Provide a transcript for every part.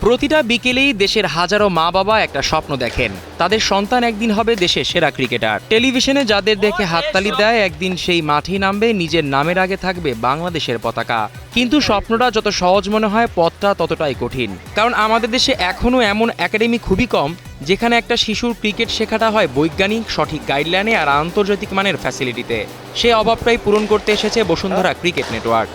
প্রতিটা বিকেলেই দেশের হাজারো মা বাবা একটা স্বপ্ন দেখেন। তাদের সন্তান একদিন হবে দেশের সেরা ক্রিকেটার। টেলিভিশনে যাদের দেখে হাততালি দেয়, একদিন সেই মাঠেই নামবে, নিজের নামের আগে থাকবে বাংলাদেশের পতাকা। কিন্তু স্বপ্নটা যত সহজ মনে হয়, পথটা ততটাই কঠিন। কারণ আমাদের দেশে এখনও এমন একাডেমি খুবই কম, যেখানে একটা শিশুর ক্রিকেট শেখাটা হয় বৈজ্ঞানিক, সঠিক গাইডলাইনে আর আন্তর্জাতিক মানের ফ্যাসিলিটিতে সে অভাবটাই পূরণ করতে এসেছে বসুন্ধরা ক্রিকেট নেটওয়ার্ক।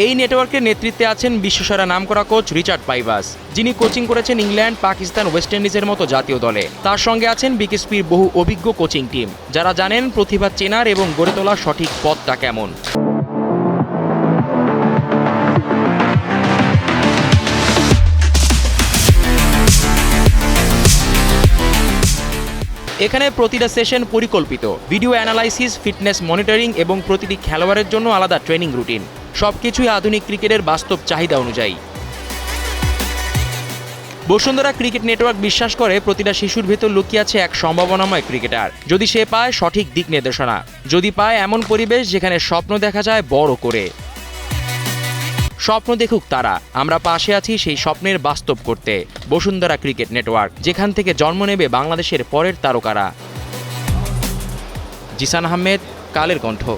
এই নেটওয়ার্কের নেতৃত্বে আছেন বিশ্বসেরা নামকরা কোচ রিচার্ড পাইভাস যিনি কোচিং করেছেন ইংল্যান্ড, পাকিস্তান, ওয়েস্ট ইন্ডিজের মতো জাতীয় দলে। তার সঙ্গে আছেন বিকেএসপির বহু অভিজ্ঞ কোচিং টিম, যারা জানেন প্রতিভা চেনার এবং গড়ে তোলার সঠিক পথটা কেমন। এখানে প্রতিটা সেশন পরিকল্পিত। ভিডিও অ্যানালাইসিস, ফিটনেস মনিটরিং এবং প্রতিটি খেলোয়াড়ের জন্য আলাদা ট্রেনিং রুটিন। সবকিছুই আধুনিক ক্রিকেটের বাস্তব চাহিদা অনুযায়ী। বসুন্ধরা ক্রিকেট নেটওয়ার্ক বিশ্বাস করে প্রতিটা শিশুর ভেতর লুকিয়ে আছে এক সম্ভাবনাময় ক্রিকেটার। যদি সে পায় সঠিক দিক নির্দেশনা, যদি পায় এমন পরিবেশ যেখানে স্বপ্ন দেখা যায় বড় করে। স্বপ্ন দেখুক তারা, আমরা পাশে আছি সেই স্বপ্নের বাস্তব করতে, বসুন্ধরা ক্রিকেট নেটওয়ার্ক, যেখান থেকে জন্ম নেবে বাংলাদেশের পরের তারকারা। জিসান আহমেদ, কালের কণ্ঠ।